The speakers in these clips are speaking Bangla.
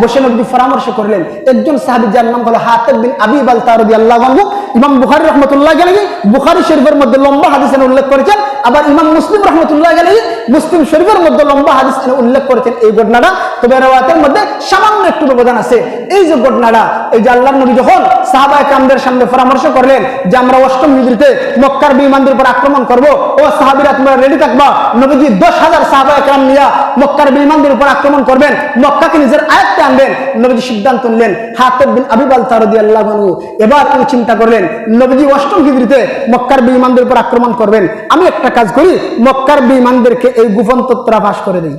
বসে নবী পরামর্শ করলেন। একজন সাহাবি যার নাম হলো হাতেব বিন আবি বালতা তার আনহু ইমাম বুখারী রাহমাতুল্লাহ আলাইহি বুখারী শরীফের মধ্যে লম্বা হাদিস এনে উল্লেখ করেছেন, আবার ইমাম মুসলিম রাহমাতুল্লাহ আলাইহি মুসলিম শরীফের মধ্যে লম্বা হাদিস এনে উল্লেখ করেছেন এই ঘটনাটা। তবে রাওয়াতের মধ্যে সামান্য একটু ব্যবধান আছে। এই যে ঘটনাটা, এই যে আল্লাহর নবী যখন সাহাবায়ে কামদের সামনে পরামর্শ করলেন যে আমরা অষ্টম নিদ্রিতে মক্কার বিমানদের উপর আক্রমণ করব, ও সাহাবীরা তোমরা রেডি থাকবা? নবীজি দশ হাজার সাহাবায়ে কাম নিয়া মক্কার বিমানদের উপর আক্রমণ করবেন, মক্কাকে নিজের আয়ত্তে আনবেন। নবীজি সিদ্ধান্ত নিলেন, হাতেব বিন আবি বালতা রাদিয়াল্লাহু আনহু এবার তিনি চিন্তা করলেন নবীজি অষ্টম হিজরিতে মক্কার বিমানদের উপর আক্রমণ করবেন। আমি একটা কাজ করি, মক্কার বিমানদেরকে এই গোপন ফাঁস করে দিই।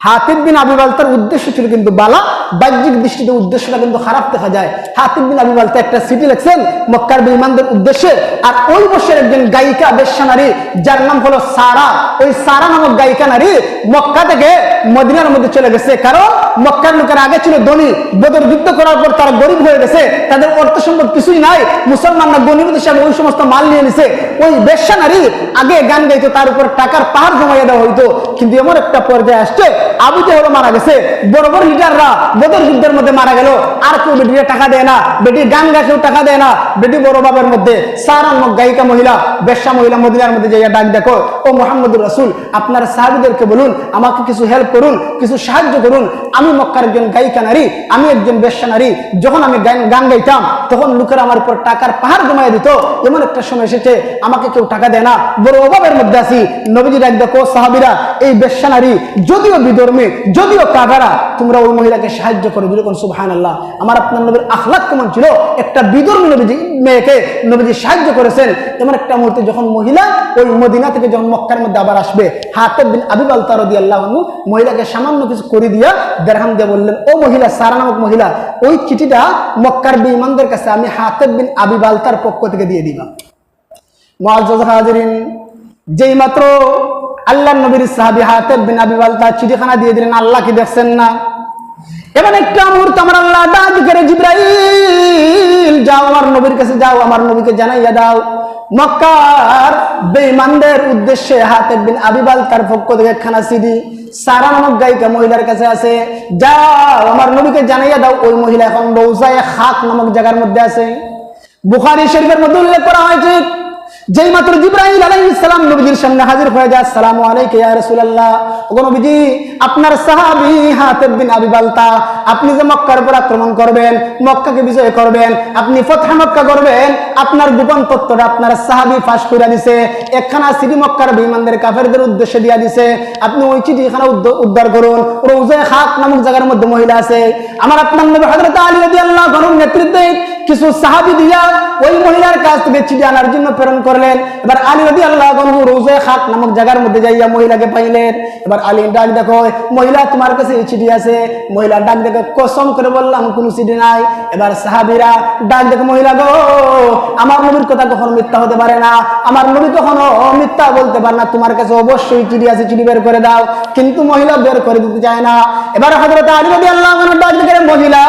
হাতিব বিন আবি বালতার উদ্দেশ্য ছিল কিন্তু বালা, বাহ্যিক দৃষ্টিতে উদ্দেশ্যটা কিন্তু খারাপ দেখা যায়। হাতিব বিন আবি বালতা একটা সিটি লেখছেন মক্কার বিমানদের উদ্দেশ্যে, আর ওই বছর একজন গায়িকা বেশ্যা নারী, যার নাম হলো সারা, ওই সারা নামক গায়িকা নারী মক্কা থেকে মদিনার মধ্যে চলে গেছে। কারণ মক্কার লোকের আগে ছিল ধনী, বদর যুদ্ধ করার পর তারা গরিব হয়ে গেছে। তাদের অর্থ সম্পদ কিছুই নাই। মুসলমানরা গণিমত হিসাবে ওই সমস্ত মাল নিয়ে নিছে। ওই বেশ্যা নারী আগে গান গাইতো, তার উপর টাকার পাহাড় জমাইয়া দেওয়া হইতো। কিন্তু এমন একটা পর্যায়ে আসছে, আবু জেহেল মারা গেছে। বড় বড় লিডাররা বদর যুদ্ধের মধ্যে মারা গেল। আর কেউ বেটিকে টাকা দেয় না। বেটি গান গা কেউ টাকা দেয় না। বেটি বড় বাবার মধ্যে সারা গায়িকা মহিলা, বেশ্যা মহিলা মদিনার মধ্যে যাইয়া ডাক দেখো। ও মোহাম্মদুর রসুল, আপনার সাহাবিদেরকে বলুন, আমাকে কিছু হেল্প করুন, কিছু সাহায্য করুন। আমি মক্কার একজন গায়িকা নারী, আমি একজন বেশ্যা নারী। যখন আমি গান গান গাইতাম, তখন লোকের আমার উপর টাকার পাহাড় জমায় দিত। এমন একটা সময় এসেছে, আমাকে কেউ টাকা দেয় না। বড় অভাবের মধ্যে আছি। নবীজি ডাক দেখো, সাহাবিরা এই বেশ্যা যদিও বিধর্মী, যদিও কাগারা তোমরা ওই মহিলাকে সাহায্য করো যেরকম সুবহান আল্লাহ আমার আপনার নবীর আখলাক কেমন ছিল? একটা বিধর্মী নবীজি, মেয়েকে নবীজি সাহায্য করেছেন। এমন একটা মুহূর্তে যখন মহিলা ওই মদিনা থেকে যখন মক্কার মধ্যে আবার আসবে হাতে বিন আবিব আল তারদি আল্লাহ মহিলাকে সামান্য কিছু করে দিয়া দেড়হাম দিয়ে বললেন, ও মহিলা, সারা নামক মহিলা, ওই চিঠিটা মক্কার বিমানদের কাছে আমি হাতে বিন আবিব আল তার পক্ষ থেকে দিয়ে দিলাম। মুআজ্জাজ হাজিরিন যেই মাত্র আল্লাহ নবীর সাহাবী হাতেব বিন আবি বালতা চিঠিখানা দিয়ে দিলেন, আল্লাহ কি দেখছেন না? এবার একটা মুহূর্ত আমার আল্লাহ ডাক করে জিব্রাইল, যাও আমার নবীর কাছে যাও, আমার নবীকে জানাইয়া দাও। মক্কার বেঈমানদের উদ্দেশ্যে হাতেব বিন আবি বালতার পক্ষ থেকে খানা সিডি, সারা নামক গায়িকা মহিলার কাছে আছে, যাও আমার নবীকে জানাইয়া দাও। ওই মহিলা এখন রৌজায় খাক নামক জায়গার মধ্যে আছে। বুখারী শরীফের মধ্যে উল্লেখ করা হয়েছে যেই মাত্র জিব্রাহিম আলাইহিস সালাম নবীজির সামনে হাজির হয়ে যায়, আসসালামু আলাইকা ইয়া রাসূলুল্লাহ। ওগো নবীজি, আপনার সাহাবী হাতিব বিন আবি বালতা, আপনি যে মক্কার উপর আক্রমণ করবেন, মক্কাকে বিজয় করবেন, আপনি ফতহ মক্কা করবেন, আপনার গোপন তত্ত্বটা আপনার সাহাবী ফাঁস করে দিছে, একখানা সিটি মক্কার বিমানদের কাফেরদের উদ্দেশ্যে দিয়া দিছে, আপনি ওই চিঠি এখানে উদ্ধার করুন রৌজায়ে খাক নামক জায়গার মধ্যে মহিলা আছে। আমার আপনার নবী হযরত আলী রাদিয়াল্লাহু আনহুর নেতৃত্বে কিছু সাহাবী দিয়া ওই মহিলার কাছ থেকে চিঠি আনার জন্য প্রেরণ করলেন। এবার আলী রবি আল্লাহ রোজে খাক নামক জায়গার মধ্যে যাইয়া মহিলাকে পাইলেন। এবার আলী ডাক দেখো, মহিলা, তোমার কাছে এই চিঠি আছে? মহিলা ডাক দেখো কসম করে বললাম, কোনো চিঠি নাই। এবার সাহাবীরা ডাক দেখো, মহিলা গো, আমার নবীর কথা কখনো মিথ্যা হতে পারে না। আমার নবী কখনো মিথ্যা বলতে পারে না। তোমার কাছে অবশ্যই চিঠি আছে, চিঠি বের করে দাও। কিন্তু মহিলা বের করে দিতে চায় না। এবার হযরত আলী রবি আল্লাহ ডাক দেখে, মহিলা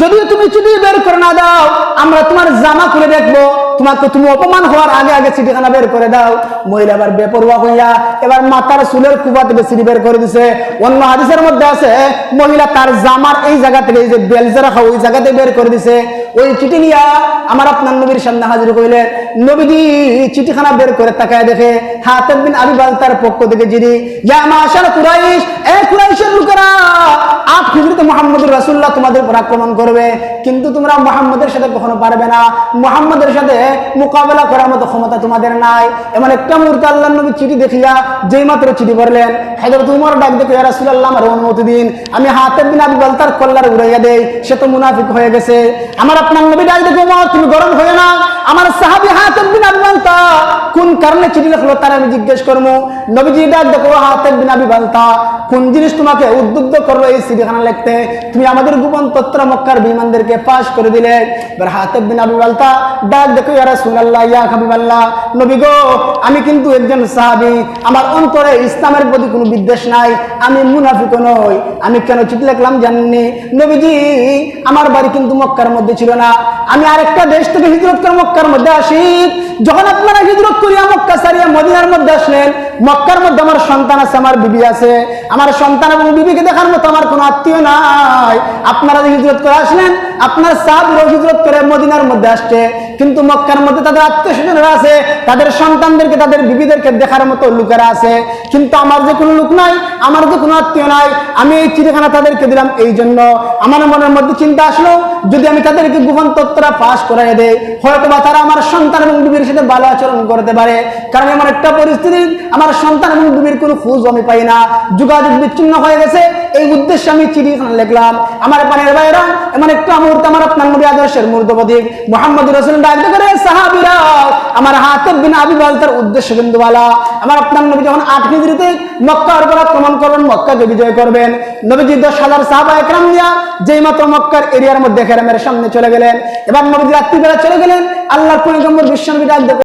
যদি তুমি চুদি বের করে না দাও আমরা তোমার জামা খুলে দেখব। তোমাকে তুমি অপমান হওয়ার আগে আগে চিঠিখানা বের করে দাও। মহিলা এবার বেপরোয়া হইয়া এবার মাথার চুলের কুবা থেকে চিঠি বের করে দিছে। অন্য হাদিসের মধ্যে আছে, মহিলা তার জামার এই জায়গা থেকে এই যে বেলজে রাখা ওই জায়গাতে বের করে দিছে। ওই চিঠি নিয়া আমার আপনার নবীর সামনে হাজির কইলে নবীজি চিঠিখানা বের করে তাকায় দেখে হাতের বিন আবি বালতার পক্ষ থেকে যিনি, ইয়া মাশার কুরাইশ, এ কুরাইশের লোকেরা আট হিজরতে মোহাম্মদুর রাসূলুল্লাহ তোমাদের উপর আক্রমণ করবে। কিন্তু তোমরা মোহাম্মদের সাথে কখনো পারবে না। মোহাম্মদের সাথে মোকাবেলা করার মতো ক্ষমতা তোমাদের নাই। এমন একটা মুহূর্তে আল্লাহ নবী চিঠি দেখিয়া যেই মাত্র চিঠি পড়লেন, হযরত উমর ডাক দেখে, ইয়া রাসূলুল্লাহ, আমার অনুমতি দিন। আমি হাতের দিন আবি বালতার কল্লার উড়াইয়া দেই, সে তো মুনাফিক হয়ে গেছে। আমার আপনার নবী ডাক দেখে, উমর, তুমি গরম হয়ে না। আমার সাহাবী হাতের দিন আবি বালতা, কোন কারণে চিঠি লিখলো তার আমি জিজ্ঞেস করব নবীজি ডাক দেখো হাতের দিন আবি বালতা, কোন জিনিস তোমাকে উদ্বুদ্ধ করল এই চিঠিখানা লিখতে? তুমি আমাদের গোপন তত্র মক্কার বিমানদেরকে পাশ করে দিলে। এবার হাতের দিন আবি বালতা ডাক দেখো আমি কিন্তু একজন সাহাবী, আমার অন্তরে ইসলামের প্রতি কোনো বিদ্বেষ নাই, আমি মুনাফিক নই, আমি কেন চিঠি লিখলাম জানেননি? নবীজি, আমার বাড়ি কিন্তু মক্কার মধ্যে ছিল না। আমি আরেকটা দেশ থেকে হিজরত করে মক্কার মধ্যে আসি। যখন আপনারা হিজরত করিয়া মক্কা সারিয়া মদিনার মধ্যে আসলেন মক্কার মধ্যে আমার সন্তান আছে, আমার বিবি আছে। আমার সন্তান এবং বিবিকে দেখার মতো আমার কোনো আত্মীয় নাই। আপনারা যে হিজরত করে আসলেন, আপনার সাহাবিরাও হিজরত করে মদিনার মধ্যে আসছে। কিন্তু মক্কার মধ্যে তাদের আত্মীয় স্বজনরা আছে, তাদের সন্তানদেরকে, তাদের বিবিদেরকে দেখার মতো লোকেরা আছে। কিন্তু আমার যে কোনো লোক নাই, আমার যে কোনো আত্মীয় নাই, আমি এই চিঠিখানা তাদেরকে দিলাম এই জন্য। আমার মনের মধ্যে চিন্তা আসলো, যদি আমি তাদেরকে গোপন তথ্যটা পাশ করাই দেয় হয়তো বা তারা আমার সন্তান এবং বিবির সাথে ভালো আচরণ করতে পারে। কারণ আমার একটা পরিস্থিতি, আমার সন্তান এবং বিবির কোনো খোঁজ আমি পাই না। যোগাযোগ বিচ্ছিন্ন হয়ে গেছে। এই উদ্দেশ্যে আমি চিঠিখানা লিখলাম। আমার পানের বাইরা এমন একটা মুহূর্তে আমার আপনার নবী আদর্শের মূর্তপতিক মোহাম্মদ রসুল ডাক করে, সাহাবিরা, আমার হাতে বিন আবি তার উদ্দেশ্য কিন্তু আমার আপনার নবী যখন আট হিজড়িতে মক্কার উপর আক্রমণ করবেন মক্কাকে বিজয় করবেন। নবীজি দশ হাজার সাহাবা একরাম দিয়া যেই মাত্র মক্কার এরিয়ার মধ্যে খেরামের সামনে চলে গেলেন। এবার নবীজি রাত্রিবেলা চলে গেলেন। আল্লাহ পয়গম্বর বিশ্বনবী ডাক